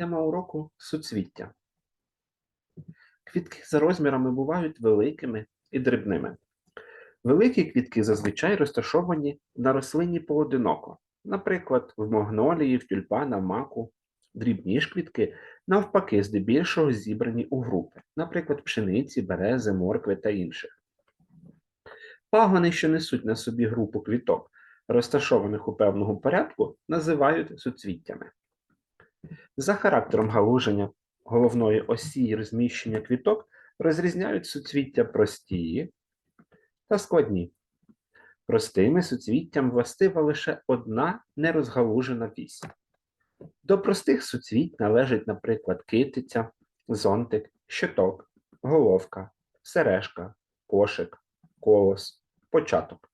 Тема уроку суцвіття. Квітки за розмірами бувають великими і дрібними. Великі квітки зазвичай розташовані на рослині поодиноко, наприклад, в магнолії, в тюльпана, маку. Дрібні ж квітки, навпаки, здебільшого зібрані у групи, наприклад, пшениці, берези, моркви та інших. Пагони, що несуть на собі групу квіток, розташованих у певному порядку, називають суцвіттями. За характером галуження головної осі і розміщення квіток розрізняють суцвіття прості та складні. Простими суцвіттям властива лише одна нерозгалужена вісь. До простих суцвіть належать, наприклад, китиця, зонтик, щиток, головка, сережка, кошик, колос, початок.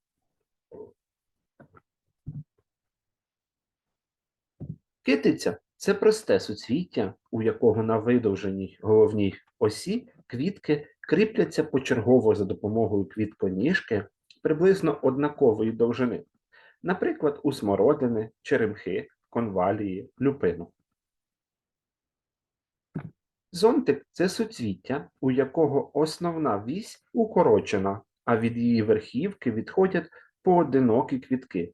Китиця це просте суцвіття, у якого на видовженій головній осі квітки кріпляться почергово за допомогою квітконіжки приблизно однакової довжини, наприклад, у смородини, черемхи, конвалії, люпину. Зонтик це суцвіття, у якого основна вісь укорочена, а від її верхівки відходять поодинокі квітки,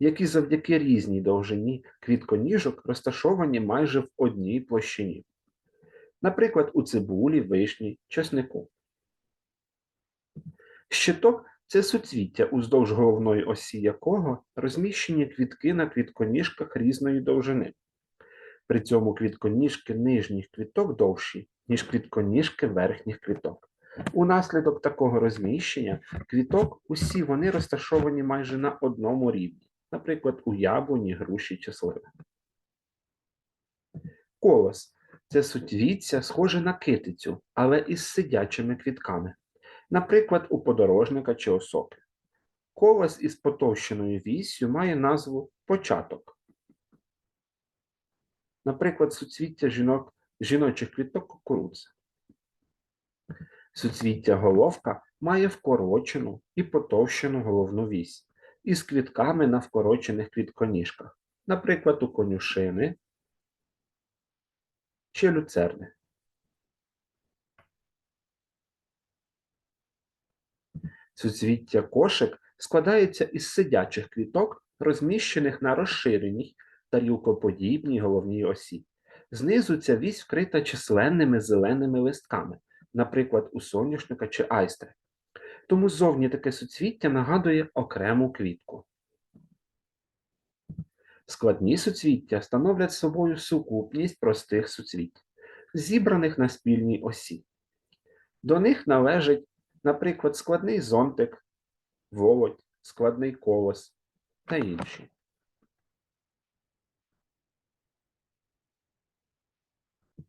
які завдяки різній довжині квітконіжок розташовані майже в одній площині. Наприклад, у цибулі, вишні, чеснику. Щиток це суцвіття, уздовж головної осі якого розміщені квітки на квітконіжках різної довжини. При цьому квітконіжки нижніх квіток довші, ніж квітконіжки верхніх квіток. Унаслідок такого розміщення квіток усі вони розташовані майже на одному рівні наприклад, у яблуні, груші чи сливи. Колос це сутвіця, схоже на китицю, але із сидячими квітками, наприклад, у подорожника чи осоки. Колос із потовщеною віссю має назву початок. Наприклад, суцвіття жінок, жіночих квіток кукурудзи. Суцвіття головка має вкорочену і потовщену головну вісь із квітками на вкорочених квітконіжках, наприклад, у конюшини чи люцерни. Суцвіття кошик складається із сидячих квіток, розміщених на розширеній тарілкоподібній головній осі. Знизу ця вісь вкрита численними зеленими листками, наприклад, у соняшника чи айстри. Тому зовні таке суцвіття нагадує окрему квітку. Складні суцвіття становлять собою сукупність простих суцвіть, зібраних на спільній осі. До них належать, наприклад, складний зонтик, володь, складний колос та інші.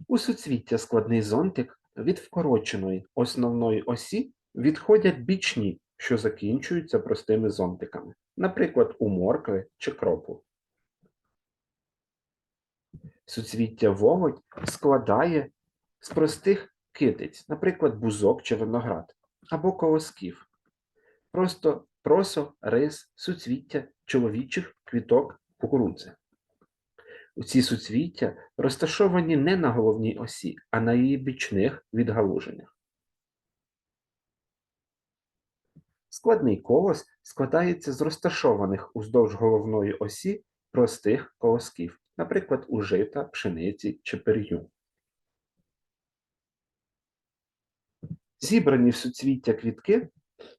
У суцвіття складний зонтик від вкороченої основної осі відходять бічні, що закінчуються простими зонтиками, наприклад, у моркви чи кропу. Суцвіття володь складає з простих китиць, наприклад, бузок чи виноград, або колосків. Просто просо, рис, суцвіття чоловічих квіток кукурудзи. Ці суцвіття розташовані не на головній осі, а на її бічних відгалуженнях. Складний колос складається з розташованих уздовж головної осі простих колосків, наприклад, у жита, пшениці чи пер'ю. Зібрані в суцвіття квітки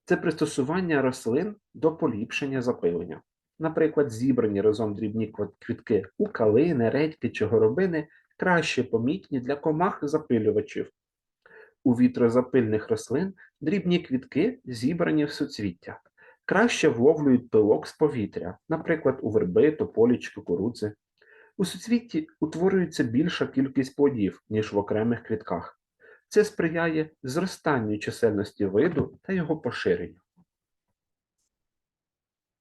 це пристосування рослин до поліпшення запилення. Наприклад, зібрані разом дрібні квітки у калини, редьки чи горобини краще помітні для комах запилювачів, у вітрозапильних рослин дрібні квітки зібрані в суцвіття. Краще вловлюють пилок з повітря, наприклад, у верби, тополі чи кукурудзи. У суцвітті утворюється більша кількість плодів, ніж в окремих квітках. Це сприяє зростанню чисельності виду та його поширенню.